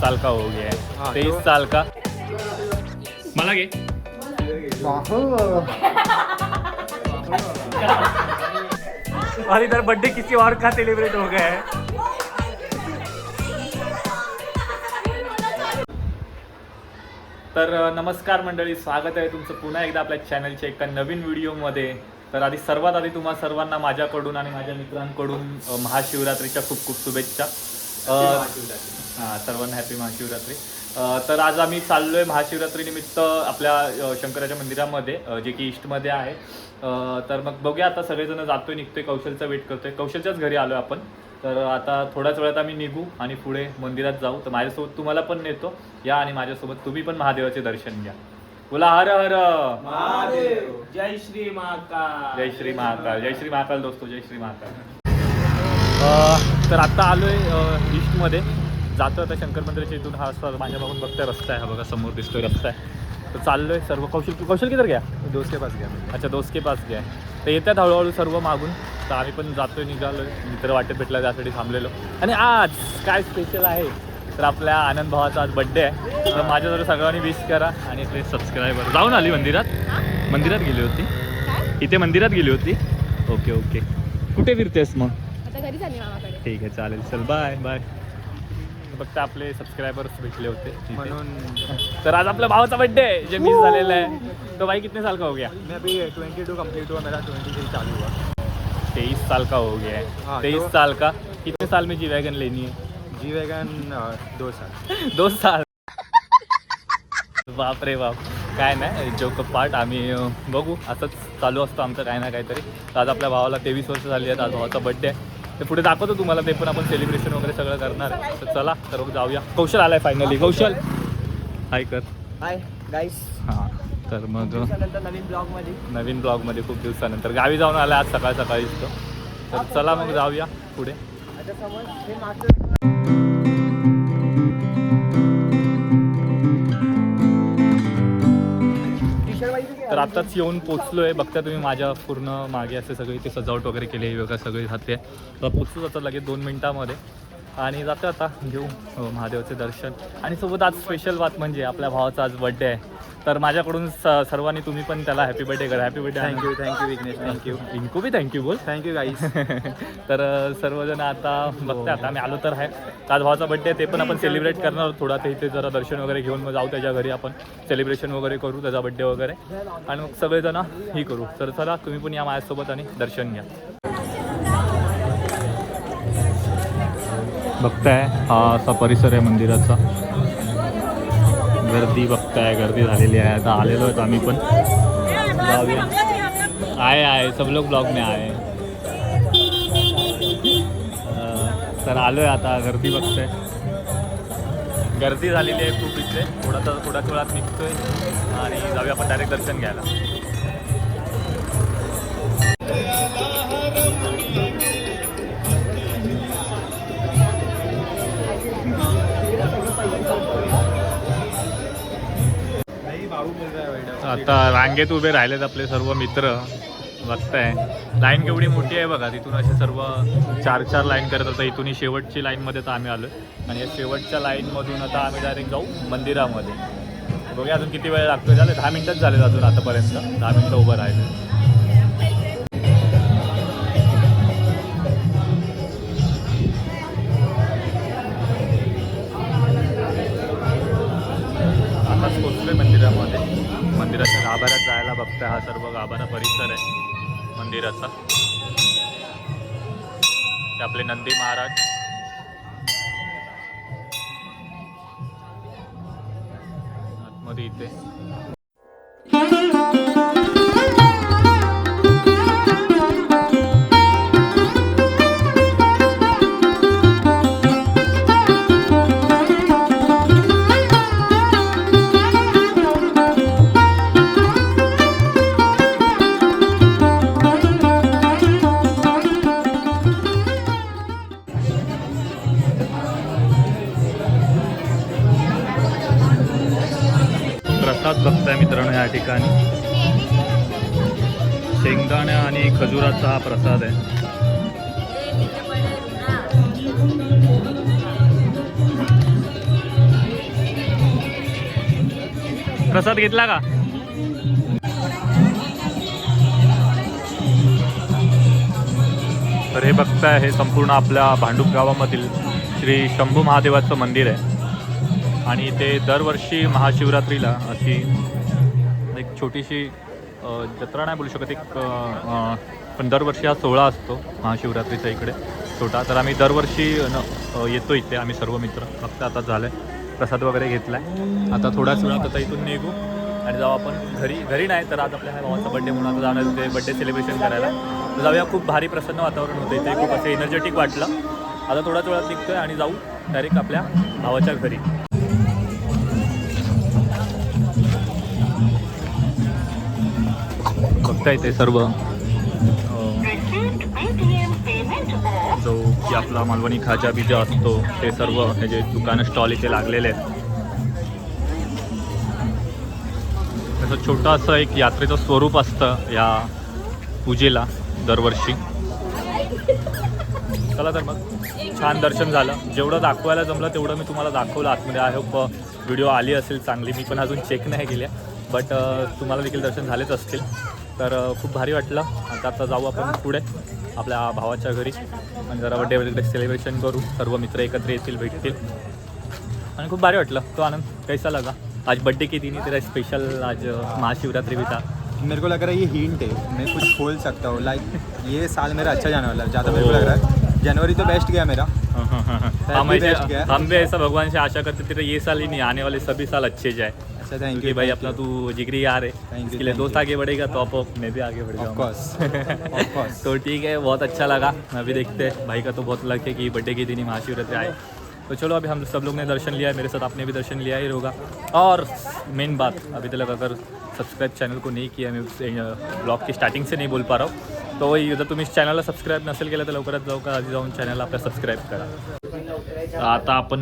साल का हो गया है। तेईस साल का। मला घे। और इधर बर्थडे किसी और का सेलिब्रेट हो गया है। तर नमस्कार मंडळी स्वागत आहे तुमचं पुन्हा एकदा आपल्या चॅनलच्या एका नवीन व्हिडिओमध्ये तर आधी सर्वात आधी तुम्हा सर्वांना माझ्याकडून आणि माझ्या मित्रांकडून महाशिवरात्रीच्या खूप खूप शुभेच्छा. हां सर्वांना हॅपी महाशिवरात्री. तर आज आम्ही चाललोय महाशिवरात्रीनिमित्त आपल्या शंकराच्या मंदिरामध्ये जे की ईस्टमध्ये आहे. तर मग बघूया आता सगळेजण जातोय निघतोय कौशलचा वेट करतोय. कौशलच्याच घरी आलोय आपण. तर आता थोड्याच वेळात आम्ही निघू आणि पुढे मंदिरात जाऊ. तर माझ्यासोबत तुम्हाला पण नेतो. या आणि माझ्यासोबत तुम्ही पण महादेवाचे दर्शन घ्या. बोला हर हर. महादेव. जय श्री महाकाल. जय श्री महाकाल. जय श्री महाकाल दोस्तो जय श्री महाकाल. तर आता आलोय ईस्टमध्ये जातो आता शंकर मंदिराच्या इथून. हा सर माझ्या मागून बघताय रस्ता आहे. हा बघा समोर दिसतोय रस्ता आहे. तर चाललोय सर्व. कौशल कौशल किधर गया? दोस्त के पास गया. अच्छा दोस्त के पास गया. तर येतात हळूहळू सर्व मागून. तर आम्ही पण जातोय निघालोय. मित्र वाटेत भेटला त्यासाठी थांबलेलो. आणि आज काय स्पेशल आहे? तर आपल्या आनंद भावाचा आज बड्डे आहे. तर माझ्याजवळ सगळ्यांनी विश करा. आणि आपले सबस्क्रायबर जाऊन आली मंदिरात. मंदिरात गेली होती. इथे मंदिरात गेली होती. Okay okay. कुठे फिरतेस मग? आता घरी झाली मामाकडे. ठीक आहे चालेल. चल बाय बाय फक्त आपले सबस्क्रायबर्स भेटले होते. म्हणून. तर आज आपल्या भावाचा बड्डे आहे जे मिस झालेला आहे. तो भाई कितने साल का हो गया? मैं अभी ट्वेंटी टू कंप्लीट हुआ मेरा ट्वेंटी थ्री चालू हुआ। तेईस साल का हो गया है. हाँ, तेईस तो- साल का. कितने साल में जी वैगन लेनी है? जी वैगन दो साल. दो साल. बाप रे बाप. काय नाही जोक पार्ट आम्ही अं, बघू. असंच चालू असतं आमचं काय ना काहीतरी. तर आज आपल्या भावाला तेवीस वर्ष झाली आहेत. आज भावाचा बड्डे आहे. ते पुढे दाखवतो तुम्हाला. ते पण आपण सेलिब्रेशन वगैरे सगळं करणार. आहे तर चला तर मग जाऊया. कौशल आलाय फायनली कौशल. हाय कर. हाय गाईस हां तर मग नंतर नवीन ब्लॉगमध्ये. नवीन ब्लॉगमध्ये खूप दिवसानंतर. गावी जाऊन आला आज सकाळ सकाळीच तो तर चला मग जाऊया पुढे. आता समज हे मागचं तर आत्ताच येऊन पोचलोय. बघता तुम्ही माझ्या पूर्ण मागे असे सगळे ते सजावट वगैरे केली आहे बघा सगळे राहते तर पोचतो आता लगेच दोन मिनिटामध्ये. आणि जातो आता घेऊ. अ, महादेवाचे दर्शन. आणि सोबत आज स्पेशल बात म्हणजे आपल्या भावाचा आज बड्डे आहे. तर माझ्याकडून स- सर्वांनी तुम्ही पण त्याला हॅपी बर्थडे करा. Happy birthday thank you thank you Vighnesh thank you इनको भी थँक्यू बोल. थँक्यू गाईस तर अ, सर्वजण आता बघते आता आम्ही आलो तर आहे. आज भावाचा बड्डे आहे ते पण आपण सेलिब्रेट करणार. आहोत थोडा ते इथे जरा दर्शन वगैरे घेऊन मग जाऊ त्याच्या घरी आपण. सेलिब्रेशन वगैरे करू त्याचा बड्डे वगैरे. आणि मग सगळेजण ही करू. तर चला तुम्ही पण या माझ्यासोबत आणि दर्शन घ्या. बघताय हा असा परिसर आहे मंदिराचा. गर्दी बघताय गर्दी झालेली आहे. आता आलेलो आहेत आम्ही पण. जाऊया. आहे आहे. सब लोक ब्लॉग में आहे तर आलो आहे आता गर्दी बघतोय. गर्दी झालेली आहे खूप इथे. थोडा तर थोड्याच वेळात निघतोय. आणि जाऊया आपण डायरेक्ट दर्शन घ्यायला. आता रांगेत उभे राहिलेत आपले सर्व मित्र. बघताय. लाईन केवढी मोठी आहे बघा तिथून असे सर्व चार चार लाईन करत आता इथून शेवटची शेवटची लाईनमध्ये तर आम्ही आलो आणि या शेवटच्या लाईनमधून आता आम्ही डायरेक्ट जाऊ मंदिरामध्ये. बघूया अजून किती वेळ लागतो झाले दहा मिनटंच झाले अजून आतापर्यंत. दहा मिनटं उभं राहिले मंदिरामध्ये. मंदिराच्या गाभाऱ्यात जायला बघता हा सर्व गाभारा परिसर आहे मंदिराचा. ते आपले नंदी महाराज. आतमध्ये इथे. आणि हा प्रसाद आहे प्रसाद घेतला का? तर हे बघताय हे संपूर्ण आपल्या भांडूप गावामधील श्री शंभू महादेवाचं मंदिर आहे. आणि ते दरवर्षी महाशिवरात्रीला अशी एक छोटीशी जत्रा नाही बोलू शकत एक पण दरवर्षी हा सोहळा असतो महाशिवरात्रीचा इकडे. छोटा. तर आम्ही दरवर्षी न येतो इथे. आम्ही सर्व मित्र. फक्त आता झालं आहे प्रसाद वगैरे घेतला आहे आता थोड्याच वेळात आता इथून निघू. आणि जाऊ आपण घरी. घरी नाही तर आज आपल्या ह्या भावाचा बड्डे म्हणून आता जाणार तिथे बड्डे सेलिब्रेशन करायला. तर जाऊया. खूप भारी प्रसन्न वातावरण होतं इथे. खूप असं एनर्जेटिक वाटलं. आता थोड्याच वेळात निघतोय आणि जाऊ डायरेक्ट आपल्या भावाच्या घरी. बघता इथे सर्व. आपला मालवणी खाजा बिजा असतो ते सर्व हे जे दुकानं स्टॉल इथे लागलेले आहेत. त्याचं छोटं असं एक यात्रेचं स्वरूप असतं या पूजेला दरवर्षी. चला तर मग छान दर्शन झालं. जेवढं दाखवायला जमलं तेवढं मी तुम्हाला दाखवलं आतमध्ये. आय होप व्हिडिओ आली असेल चांगली. मी पण अजून चेक नाही केल्या बट uh, तुम्हाला देखील दर्शन झालेच असतील. तर खूप भारी वाटलं. आता आता जाऊ आपण पुढे आपल्या भावाच्या घरी. आणि जरा बड्डे वगैरे सेलिब्रेशन करू. सर्व मित्र एकत्र येतील भेटतील. आणि खूप भारी वाटलं. तो आनंद कैसा लगा? आज बर्थडे की दिन तेरा स्पेशल आज महाशिवरात्रि भी था. मेरे को लग रहा है ये हिंट है. मैं कुछ खोल सकता हूँ. लाइक ये साल मेरा अच्छा जाने वाला है. ज़्यादा मेरे को लग रहा है. जनवरी तो बेस्ट गया मेरा. हम भी ऐसे best गया। हम भी ऐसा भगवान से आशा करते थे ये साल ही नहीं आने वाले सभी साल अच्छे जाए. अच्छा थैंक यू भाई अपना तू जिगरी यार है इसके लिए दोस्त आगे बढ़ेगा तो आप मैं भी आगे बढ़ ऑफ़ जाऊँगा। कोर्स ऑफ़ कोर्स तो ठीक है बहुत अच्छा लगा अभी देखते हैं। भाई का तो बहुत लग है कि बर्थडे के दिन ही महाशिवरात्रि आए। तो चलो अभी हम सब लोग ने दर्शन लिया है मेरे साथ आपने भी दर्शन लिया ही होगा। और मेन बात अभी तक अगर सब्सक्राइब चैनल को नहीं किया मैं ब्लॉग की स्टार्टिंग से नहीं बोल पा रहा हूँ। तो जर तुम्ही चॅनलला सबस्क्राईब नसेल केलं तर लवकरात लवकर आधी जाऊन चॅनलला आपल्या सबस्क्राईब करा. तर आता आपण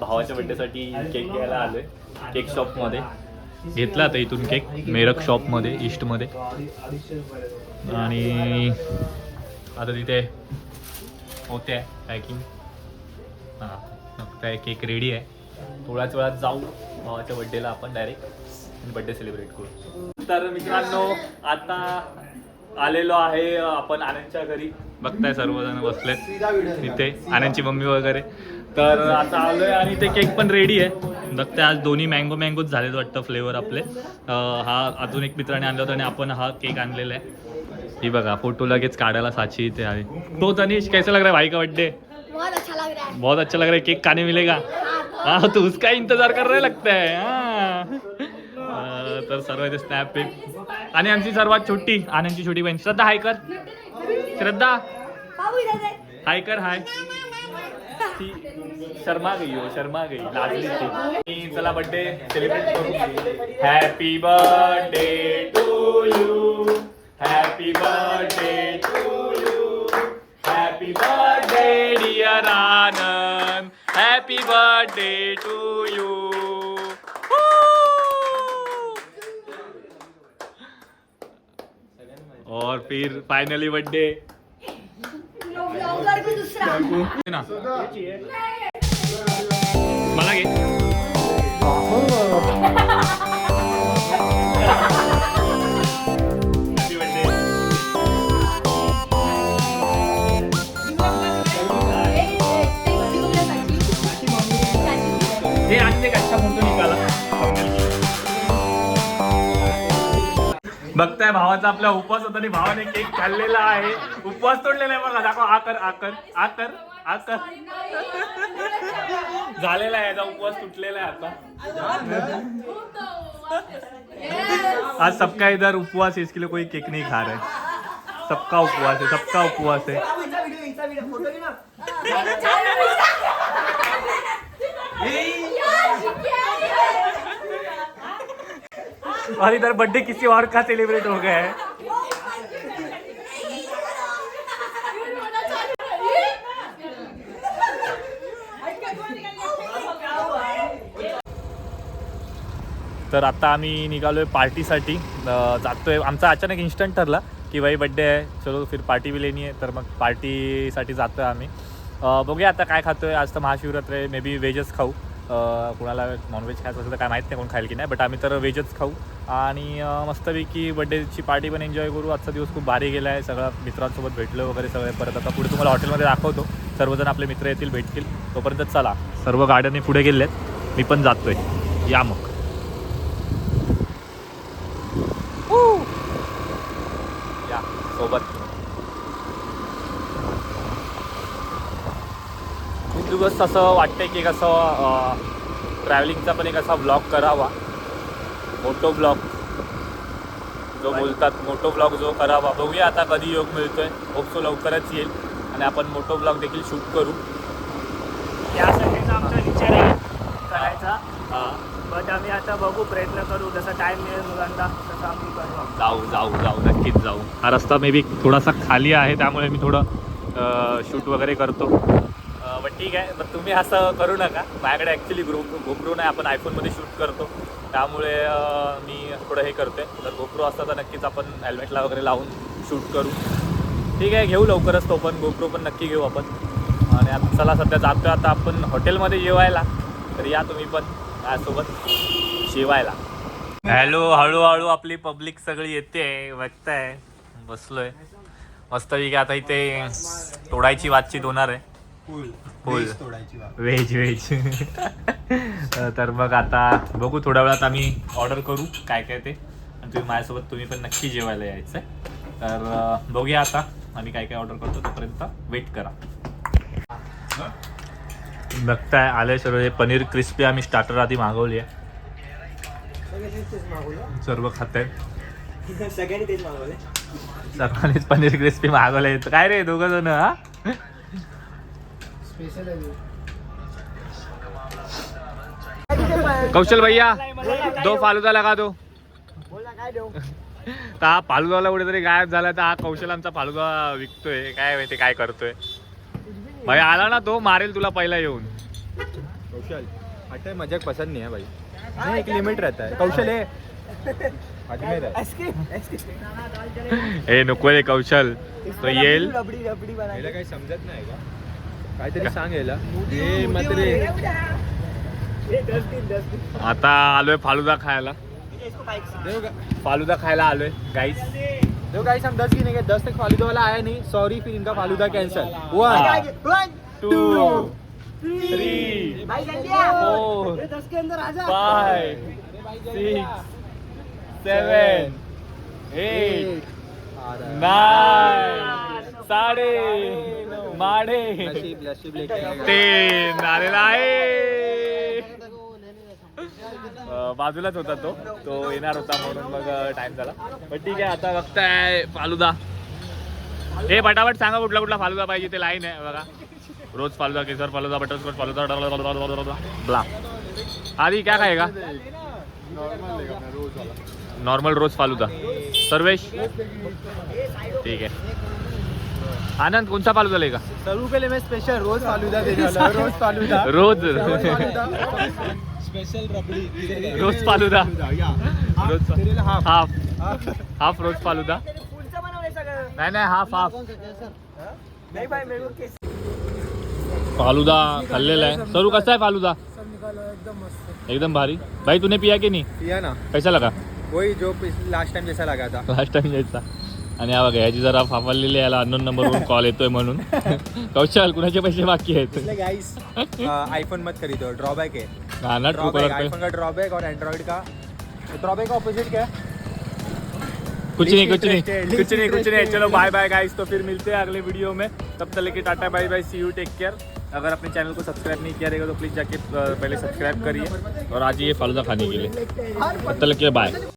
भावाच्या बड्डेसाठी केक घ्यायला आलोय केक शॉपमध्ये घेतला आता इथून केक मेरक शॉपमध्ये ईस्टमध्ये आणि आता तिथे होते आहे पॅकिंग हां मग काय केक रेडी आहे. थोड्याच वेळात जाऊ भावाच्या बड्डेला आपण डायरेक्ट बड्डे सेलिब्रेट करू. तर मित्रांनो आता आलेलो आहे आपण आनंदच्या घरी. बघताय सर्वजण बसलेत तिथे आनंदची मम्मी वगैरे. तर आता आलोय आणि ते केक पण रेडी आहे. बघताय आज दोन्ही मँगो मँगोच झालेत वाटतं फ्लेवर आपले. हा अजून एक मित्राने आणला होता आणि आपण हा केक आणलेला आहे. ही बघा फोटो लगेच काढायला साची इथे आहे. तो तनिष कैसा लग रहा है? भाई का बर्थडे बहुत अच्छा लग रहा है। बहुत अच्छा लग रहा है. केक खाने मिलेगा? हाँ तो उसका इंतजार कर रहे लगता है. हाँ. तर सर्व स्नॅप पिक आणि आमची सर्वात छोटी आनंदची छोटी बहीण. श्रद्धा हाय कर. श्रद्धा. हाय कर हाय. ती शर्मा गई हो शर्मा गई. लाजली ती. चला बर्थडे सेलिब्रेट करू. Happy birthday to you happy birthday to you happy birthday dear Anand happy birthday to you और फिर फाइनली बर्थडे ना। मला घे बघताय भावाचा आपला उपवास होता आणि भावाने केक खाल्लेला आहे. उपवास तोडलेला आहे बघा दाखव आकर आकर आकर आकर. झालेला आहे याचा उपवास तुटलेला आहे आता. आज सबका इधर उपवास है इसके लिए कोई केक नहीं खा रहे. सबका उपवास है सबका उपवास है और इधर बर्थडे किसी और का सेलिब्रेट हो गया है। तर आता आम्ही निघालोय पार्टीसाठी. जातो जातोय. आमचा अचानक इन्स्टंट ठरला की भाई बड्डे आहे. चलो फिर पार्टी भी लेनी आहे. तर मग पार्टीसाठी जातोय आम्ही. बघूया आता काय खातोय. आज तर महाशिवरात्र आहे. मे बी व्हेजच खाऊ. कुणाला नॉनव्हेज खायचं असेल तर काय माहीत नाही कोण खाईल की नाही बट आम्ही तर व्हेजच खाऊ. आणि मस्तपैकी बड्डेची पार्टी पण एन्जॉय करू. आजचा दिवस खूप भारी गेला आहे सगळ्या मित्रांसोबत भेटलो वगैरे सगळे परत आता पुढे तुम्हाला हॉटेलमध्ये दाखवतो. सर्वजण आपले मित्र येतील भेटतील. तोपर्यंत चला. सर्व गाड्यांनी पुढे गेले आहेत मी पण जातोय. या मग. या. सोबत. दिवस असं वाटतंय की कसं ट्रॅव्हलिंगचा पण एक असा ब्लॉग करावा. मोटो ब्लॉग जो बोलतात मोटो ब्लॉग जो करावा. बघूया आता कधी योग मिळतोय. होपसो लवकरच येईल. आणि आपण मोटो ब्लॉग देखील शूट करू. यासाठीच आमचा विचार आहे. करायचा. बट आम्ही आता बघू प्रयत्न करू. जसा टाइम मिळेल मुलांना तसं आम्ही करू. जाऊ जाऊ जाऊ. नक्कीच जाऊ. हा रस्ता मे बी थोडासा खाली आहे. त्यामुळे मी थोडं शूट वगैरे करतो. ठीक आहे पण तुम्ही असं करू नका. माझ्याकडे ॲक्च्युली ग्रुप घोपरू नाही आपण आयफोनमध्ये शूट करतो. त्यामुळे मी थोडं हे करतोय. तर गोप्रो असता तर नक्कीच आपण हेल्मेटला वगैरे लावून शूट करू. ठीक आहे घेऊ लवकरच तो पण. गोप्रो पण नक्की घेऊ आपण. आणि आता चला सध्या जातोय. आता आपण हॉटेलमध्ये जेवायला. तर या तुम्ही पण माझ्यासोबत जेवायला. हॅलो हळूहळू आपली पब्लिक सगळी येते. बघताय बसलोय. मस्त आता इथे तोडायची वातचीत होणार आहे. फुल. व्हेज व्हेज तर मग आता बघू थोड्या वेळात आम्ही ऑर्डर करू काय काय ते. आणि तुम्ही माझ्यासोबत तुम्ही पण नक्की जेवायला यायचं तर बघूया आता आम्ही काय काय ऑर्डर करतो तोपर्यंत. वेट करा. बघताय आले सर्व हे पनीर क्रिस्पी आम्ही स्टार्टर आधी मागवली आहे. सर्व खात आहे सगळ्यांनी तेच मागवले सर्वांनीच पनीर क्रिस्पी मागवले काय रे दोघं जण हा? कौशल भैया दो फालुदा लगा दो. तर हा फालुदाला कुठेतरी गायब झाला तर हा कौशल आमचा फालुदा विकतोय. काय माहिती काय करतोय. भाई आला ना तो मारेल तुला पहिला येऊन. कौशल आता मजाक पसंद नहीं है भाई. नहीं एक लिमिट रहता है. कौशल है है नको रे कौशल. तो येईल. काही समजत नाही का? काहीतरी सांग याला ए मात्र आता आलोय फालुदा खायला. देव का फालुदा खायला आलोय गाईस देखो गाइस हम दस गिनेंगे दस तक फालूदा वाला आया नहीं सॉरी फिर इनका फालूदा कैंसिल हाँ। वन टू थ्री फोर दस के अंदर आजा five six seven eight nine साडे माडे. तीन आलेला आहे. बाजूलाच होता तो. तो येणार होता म्हणून मग टाइम झाला. पण ठीक आहे आता बघताय फालुदा. हे पटापट सांगा कुठला कुठला फालुदा पाहिजे ते लाईन आहे बघा. रोज फालुदा केसर फालुदा बटरस्कॉच फालुदा ब्ला. आधी क्या खाएगा? Normal rose falooda. सर्वेश? ठीक आहे. आनंद कोणता फालुदा लेगा सरू के लिए मैं स्पेशल रोज फालूदा देने वाला rose falooda rose. Special rabri rose falooda rose half half half rose falooda बनवलंय सगळं नाही नाही हाफ़ हाफ़ नाही भाई मेरे को केस फालुदा खाल्लेला आहे सरू कसा आहे फालुदा एकदम भारी। भाई तूने पिया की नहीं? पिया ना। कैसा लगा? वही जो लास्ट टाइम जैसा लगा था। लास्ट टाइम यायचा आणि हा बघा ह्याची जरा फाफालेली याला अननोन नंबरवरून कॉल येतोय म्हणून. कौशल कुणाचे पैसे बाकी आहेत? गाइस आईफोन मत खरीदो ड्रॉबैक है हा ना ट्रू ड्रॉबैक कलर आईफोन का ड्रॉबैक और एंड्रॉइड का? ड्रॉबैक का ऑपोजिट क्या? है कुछ नहीं कुछ नहीं कुछ नहीं कुछ नहीं. चलो बाय बाय गाइस तो फिर मिलते हैं अगले वीडियो में. तब तक लेके tata bye bye see you take care अगर अपने चैनल को सब्सक्राइब नहीं किया रहेगा तो प्लीज़ जाके पहले सब्सक्राइब करिए और आज ये फालूदा खाने के लिए. तब तक लेके बाय